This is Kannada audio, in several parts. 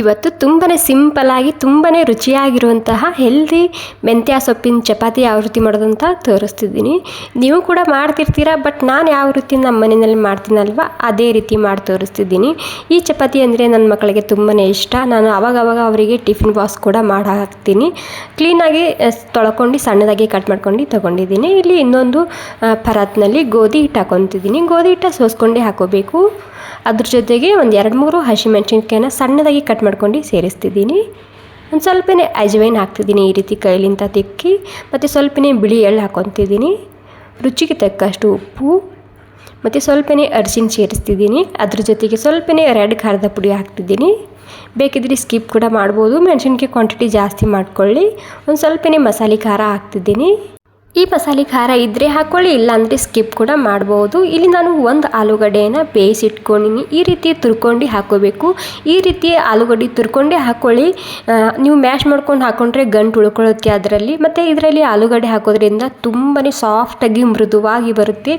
ಇವತ್ತು ತುಂಬಾ ಸಿಂಪಲಾಗಿ ತುಂಬಾ ರುಚಿಯಾಗಿರುವಂತಹ ಹೆಲ್ದಿ ಮೆಂತ್ಯ ಸೊಪ್ಪಿನ ಚಪಾತಿ ಯಾವ ರೀತಿ ಮಾಡೋದಂತ ತೋರಿಸ್ತಿದ್ದೀನಿ. ನೀವು ಕೂಡ ಮಾಡ್ತಿರ್ತೀರ ಬಟ್ ನಾನು ಯಾವ ರೀತಿ ನಮ್ಮ ಮನೆಯಲ್ಲಿ ಮಾಡ್ತೀನಲ್ವ, ಅದೇ ರೀತಿ ಮಾಡಿ ತೋರಿಸ್ತಿದ್ದೀನಿ. ಈ ಚಪಾತಿ ಅಂದರೆ ನನ್ನ ಮಕ್ಕಳಿಗೆ ತುಂಬಾ ಇಷ್ಟ. ನಾನು ಅವಾಗವಾಗ ಅವರಿಗೆ ಟಿಫಿನ್ ಬಾಕ್ಸ್ ಕೂಡ ಮಾಡಿ ಹಾಕ್ತೀನಿ ಕ್ಲೀನಾಗಿ ತೊಳ್ಕೊಂಡು, ಸಣ್ಣದಾಗಿ ಕಟ್ ಮಾಡ್ಕೊಂಡು ತೊಗೊಂಡಿದ್ದೀನಿ. ಇಲ್ಲಿ ಇನ್ನೊಂದು ಪರಾತ್ನಲ್ಲಿ ಗೋಧಿ ಹಿಟ್ಟು ಹಾಕೊತಿದ್ದೀನಿ ಗೋಧಿ ಹಿಟ್ಟು ಸೋಸ್ಕೊಂಡೇ ಹಾಕೋಬೇಕು. ಅದ್ರ ಜೊತೆಗೆ ಒಂದು ಎರಡು ಮೂರು ಹಸಿಮೆಣ್ಸಿನ್ಕಾಯಿನ ಸಣ್ಣದಾಗಿ ಕಟ್ ಮಾಡ್ಕೊಂಡು ಸೇರಿಸ್ತಿದ್ದೀನಿ. ಒಂದು ಸ್ವಲ್ಪನೇ ಅಜ್ವೈನ್ ಹಾಕ್ತಿದ್ದೀನಿ ಈ ರೀತಿ ಕೈಲಿಂದ ತಿಕ್ಕಿ, ಮತ್ತು ಸ್ವಲ್ಪನೇ ಬಿಳಿ ಎಳ್ಳು ಹಾಕೊತಿದ್ದೀನಿ. ರುಚಿಗೆ ತಕ್ಕಷ್ಟು ಉಪ್ಪು, ಮತ್ತು ಸ್ವಲ್ಪನೇ ಅರಿಶಿನ ಸೇರಿಸ್ತಿದ್ದೀನಿ. ಅದ್ರ ಜೊತೆಗೆ ಸ್ವಲ್ಪನೇ ರೆಡ್ ಖಾರದ ಪುಡಿ ಹಾಕ್ತಿದ್ದೀನಿ. ಬೇಕಿದ್ರೆ ಸ್ಕಿಪ್ ಕೂಡ ಮಾಡ್ಬೋದು. ಮೆಣಸಿನ್ಕಾಯಿ ಕ್ವಾಂಟಿಟಿ ಜಾಸ್ತಿ ಮಾಡ್ಕೊಳ್ಳಿ. ಒಂದು ಸ್ವಲ್ಪನೇ ಮಸಾಲೆ ಖಾರ ಹಾಕ್ತಿದ್ದೀನಿ. ಈ ಮಸಾಲೆ ಖಾರ ಇದ್ದರೆ ಹಾಕ್ಕೊಳ್ಳಿ ಇಲ್ಲಾಂದರೆ ಸ್ಕಿಪ್ ಕೂಡ ಮಾಡ್ಬೋದು. ಇಲ್ಲಿ ನಾನು ಒಂದು ಆಲೂಗಡ್ಡೆಯನ್ನು ಬೇಯಿಸಿಟ್ಕೊಂಡಿನಿ. ಈ ರೀತಿ ತುರ್ಕೊಂಡು ಹಾಕೋಬೇಕು. ಈ ರೀತಿ ಆಲೂಗಡ್ಡೆ ತುರ್ಕೊಂಡೇ ಹಾಕ್ಕೊಳ್ಳಿ ನೀವು ಮ್ಯಾಶ್ ಮಾಡ್ಕೊಂಡು ಹಾಕೊಂಡ್ರೆ ಗಂಟು ಉಳ್ಕೊಳ್ಳುತ್ತೆ ಅದರಲ್ಲಿ. ಮತ್ತು ಇದರಲ್ಲಿ ಆಲೂಗಡ್ಡೆ ಹಾಕೋದ್ರಿಂದ ತುಂಬಾ ಸಾಫ್ಟಾಗಿ ಮೃದುವಾಗಿ ಬರುತ್ತೆ.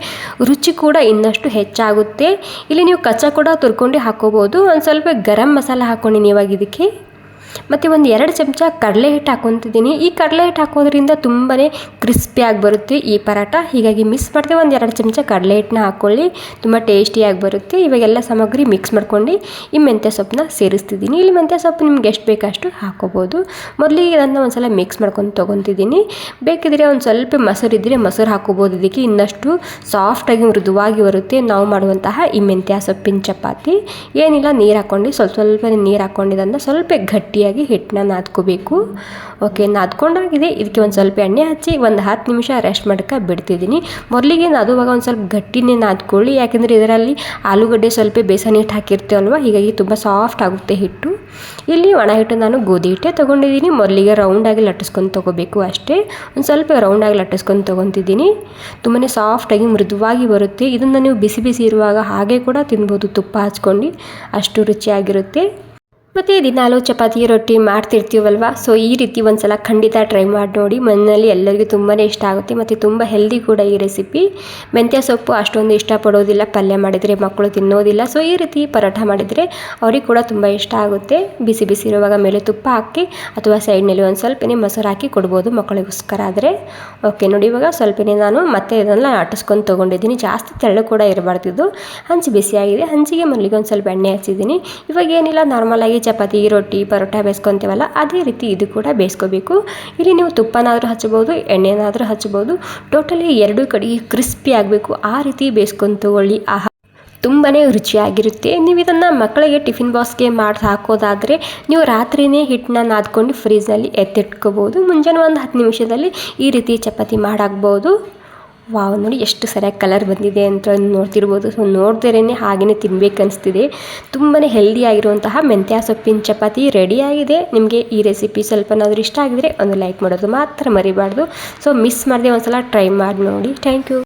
ರುಚಿ ಕೂಡ ಇನ್ನಷ್ಟು ಹೆಚ್ಚಾಗುತ್ತೆ. ಇಲ್ಲಿ ನೀವು ಕಚ್ಚಾ ಕೂಡ ತುರ್ಕೊಂಡು ಹಾಕೋಬೋದು. ಒಂದು ಸ್ವಲ್ಪ ಗರಂ ಮಸಾಲ ಹಾಕ್ಕೊಂಡಿನಿ ಇವಾಗ ಇದಕ್ಕೆ. ಮತ್ತು ಒಂದು ಎರಡು ಚಮಚ ಕಡಲೆ ಹಿಟ್ಟು ಹಾಕೊತಿದ್ದೀನಿ. ಈ ಕಡಲೆ ಹಿಟ್ಟು ಹಾಕೋದ್ರಿಂದ ತುಂಬಾ ಕ್ರಿಸ್ಪಿಯಾಗಿ ಬರುತ್ತೆ ಈ ಪರಾಟ. ಹೀಗಾಗಿ ಮಿಕ್ಸ್ ಮಾಡಿದೆ ಒಂದು ಎರಡು ಚಮಚ ಕಡಲೆ ಹಿಟ್ಟನ್ನ ಹಾಕ್ಕೊಳ್ಳಿ. ತುಂಬ ಟೇಸ್ಟಿಯಾಗಿ ಬರುತ್ತೆ. ಇವಾಗೆಲ್ಲ ಸಾಮಗ್ರಿ ಮಿಕ್ಸ್ ಮಾಡ್ಕೊಂಡು ಈ ಮೆಂತ್ಯ ಸೊಪ್ಪನ್ನ ಸೇರಿಸ್ತಿದ್ದೀನಿ. ಇಲ್ಲಿ ಮೆಂತ್ಯ ಸೊಪ್ಪು ನಿಮ್ಗೆ ಎಷ್ಟು ಬೇಕಷ್ಟು ಹಾಕೋಬೋದು ಮೊದಲಿಗೆ ಇದನ್ನು ಒಂದು ಸಲ ಮಿಕ್ಸ್ ಮಾಡ್ಕೊಂಡು ತೊಗೊತಿದ್ದೀನಿ. ಬೇಕಿದ್ರೆ ಒಂದು ಸ್ವಲ್ಪ ಮೊಸರು ಇದ್ದರೆ ಮೊಸರು ಹಾಕೋಬೋದು ಇದಕ್ಕೆ ಇನ್ನಷ್ಟು ಸಾಫ್ಟಾಗಿ ಮೃದುವಾಗಿ ಬರುತ್ತೆ ನಾವು ಮಾಡುವಂತಹ ಈ ಮೆಂತ್ಯ ಸೊಪ್ಪಿನ ಚಪಾತಿ. ಏನಿಲ್ಲ, ನೀರು ಹಾಕ್ಕೊಂಡು ಸ್ವಲ್ಪ ಸ್ವಲ್ಪ ನೀರು ಹಾಕ್ಕೊಂಡಿದ್ದನ್ನು ಸ್ವಲ್ಪ ಗಟ್ಟಿಯಾಗಿ ಹಿಟ್ಟನ್ನ ನಾದ್ಕೋಬೇಕು. ಓಕೆ ನಾದ್ಕೊಂಡಾಗಿದೆ. ಇದಕ್ಕೆ ಒಂದು ಸ್ವಲ್ಪ ಎಣ್ಣೆ ಹಚ್ಚಿ, ಒಂದು ಹತ್ತು ನಿಮಿಷ ರೆಸ್ಟ್ ಮಾಡೋಕ್ಕೆ ಬಿಡ್ತಿದ್ದೀನಿ. ಮೊದಲಿಗೆ ನಾದುವಾಗ ಒಂದು ಸ್ವಲ್ಪ ಗಟ್ಟಿನೇ ನಾದ್ಕೊಳ್ಳಿ, ಯಾಕೆಂದರೆ ಇದರಲ್ಲಿ ಆಲೂಗಡ್ಡೆ ಸ್ವಲ್ಪ ಬೇಸನ್ ಹಿಟ್ಟು ಹಾಕಿರ್ತೀವಲ್ವ, ಹೀಗಾಗಿ ತುಂಬ ಸಾಫ್ಟ್ ಆಗುತ್ತೆ ಹಿಟ್ಟು. ಇಲ್ಲಿ ಒಣ ಹಿಟ್ಟು ನಾನು ಗೋಧಿ ಹಿಟ್ಟೆ ತೊಗೊಂಡಿದ್ದೀನಿ. ಮೊದಲಿಗೆ ರೌಂಡಾಗಿ ಲಟ್ಟಿಸ್ಕೊಂಡು ತೊಗೋಬೇಕು ಅಷ್ಟೇ. ಒಂದು ಸ್ವಲ್ಪ ರೌಂಡಾಗಿ ಲಟ್ಟಿಸ್ಕೊಂಡು ತೊಗೊತಿದ್ದೀನಿ. ತುಂಬಾ ಸಾಫ್ಟಾಗಿ ಮೃದುವಾಗಿ ಬರುತ್ತೆ. ಇದನ್ನು ನೀವು ಬಿಸಿ ಬಿಸಿ ಇರುವಾಗ ಹಾಗೆ ಕೂಡ ತಿನ್ಬೋದು, ತುಪ್ಪ ಹಚ್ಕೊಂಡು. ಅಷ್ಟು ರುಚಿಯಾಗಿರುತ್ತೆ. ಮತ್ತು ದಿನಾಲೂ ಚಪಾತಿ, ರೊಟ್ಟಿ ಮಾಡ್ತಿರ್ತೀವಲ್ವ? ಸೊ ಈ ರೀತಿ ಒಂದು ಸಲ ಖಂಡಿತ ಟ್ರೈ ಮಾಡಿ ನೋಡಿ. ಮನೆಯಲ್ಲಿ ಎಲ್ಲರಿಗೂ ತುಂಬಾ ಇಷ್ಟ ಆಗುತ್ತೆ ಮತ್ತು ತುಂಬ ಹೆಲ್ದಿ ಕೂಡ ಈ ರೆಸಿಪಿ ಮೆಂತ್ಯ ಸೊಪ್ಪು ಅಷ್ಟೊಂದು ಇಷ್ಟಪಡೋದಿಲ್ಲ. ಪಲ್ಯ ಮಾಡಿದರೆ ಮಕ್ಕಳು ತಿನ್ನೋದಿಲ್ಲ. ಸೊ ಈ ರೀತಿ ಪರೋಟ ಮಾಡಿದರೆ ಅವ್ರಿಗೆ ಕೂಡ ತುಂಬ ಇಷ್ಟ ಆಗುತ್ತೆ. ಬಿಸಿ ಬಿಸಿ ಇರುವಾಗ ಮೇಲೆ ತುಪ್ಪ ಹಾಕಿ ಅಥವಾ ಸೈಡ್ನಲ್ಲಿ ಒಂದು ಸ್ವಲ್ಪನೇ ಮೊಸರು ಹಾಕಿ ಕೊಡ್ಬೋದು ಮಕ್ಕಳಿಗೋಸ್ಕರ ಆದರೆ. ಓಕೆ ನೋಡಿ ಇವಾಗ ಸ್ವಲ್ಪನೇ ನಾನು ಮತ್ತೆ ಇದನ್ನು ಆಟಿಸ್ಕೊಂಡು ತೊಗೊಂಡಿದ್ದೀನಿ. ಜಾಸ್ತಿ ತೆಳ್ಳು ಕೂಡ ಇರಬಾರ್ದಿದ್ದು ಹಂಚು ಬಿಸಿಯಾಗಿದೆ. ಹಂಚಿಗೆ ಮಲ್ಲಿಗೆ ಒಂದು ಸ್ವಲ್ಪ ಎಣ್ಣೆ ಹಚ್ಚಿದ್ದೀನಿ. ಇವಾಗ ಏನಿಲ್ಲ ನಾರ್ಮಲಾಗಿ ಚಪಾತಿ, ರೊಟ್ಟಿ, ಪರೋಟ ಬೇಯಿಸ್ಕೊತೀವಲ್ಲ ಅದೇ ರೀತಿ ಇದು ಕೂಡ ಬೇಯಿಸ್ಕೋಬೇಕು ಇಲ್ಲಿ ನೀವು ತುಪ್ಪನಾದರೂ ಹಚ್ಬೋದು, ಎಣ್ಣೆನಾದರೂ ಹಚ್ಬೋದು, ಟೋಟಲಿ ಎರಡೂ ಕಡೆ ಕ್ರಿಸ್ಪಿ ಆಗಬೇಕು. ಆ ರೀತಿ ಬೇಯಿಸ್ಕೊಂಡು ತಗೊಳ್ಳಿ. ಆಹಾ ತುಂಬಾ ರುಚಿಯಾಗಿರುತ್ತೆ. ನೀವು ಇದನ್ನು ಮಕ್ಕಳಿಗೆ ಟಿಫಿನ್ ಬಾಕ್ಸ್ಗೆ ಮಾಡಿ ಹಾಕೋದಾದರೆ, ನೀವು ರಾತ್ರಿನೇ ಹಿಟ್ಟನ್ನ ನಾದ್ಕೊಂಡು ಫ್ರೀಜ್ನಲ್ಲಿ ಎತ್ತಿಟ್ಕೋಬೋದು ಮುಂಜಾನೆ ಒಂದು ಹತ್ತು ನಿಮಿಷದಲ್ಲಿ ಈ ರೀತಿ ಚಪಾತಿ ಮಾಡಾಕ್ಬೋದು. ವಾವ್, ನೋಡಿ ಎಷ್ಟು ಸರಿಯಾಗಿ ಕಲರ್ ಬಂದಿದೆ ಅಂತ ನೋಡ್ತಿರ್ಬೋದು. ಸೊ ನೋಡ್ತಿರೇನೆ ಹಾಗೇ ತಿನ್ಬೇಕು ಅನಿಸ್ತಿದೆ ತುಂಬಾ ಹೆಲ್ದಿ ಆಗಿರುವಂತಹ ಮೆಂತ್ಯ ಸೊಪ್ಪಿನ ಚಪಾತಿ ರೆಡಿಯಾಗಿದೆ ನಿಮಗೆ ಈ ರೆಸಿಪಿ ಸ್ವಲ್ಪನಾದರೂ ಇಷ್ಟ ಆಗಿದ್ರೆ ಒಂದು ಲೈಕ್ ಮಾಡೋದು ಮಾತ್ರ ಮರಿಬಾರ್ದು. ಸೊ ಮಿಸ್ ಮಾಡದೆ ಒಂದ್ಸಲ ಟ್ರೈ ಮಾಡಿ ನೋಡಿ. Thank you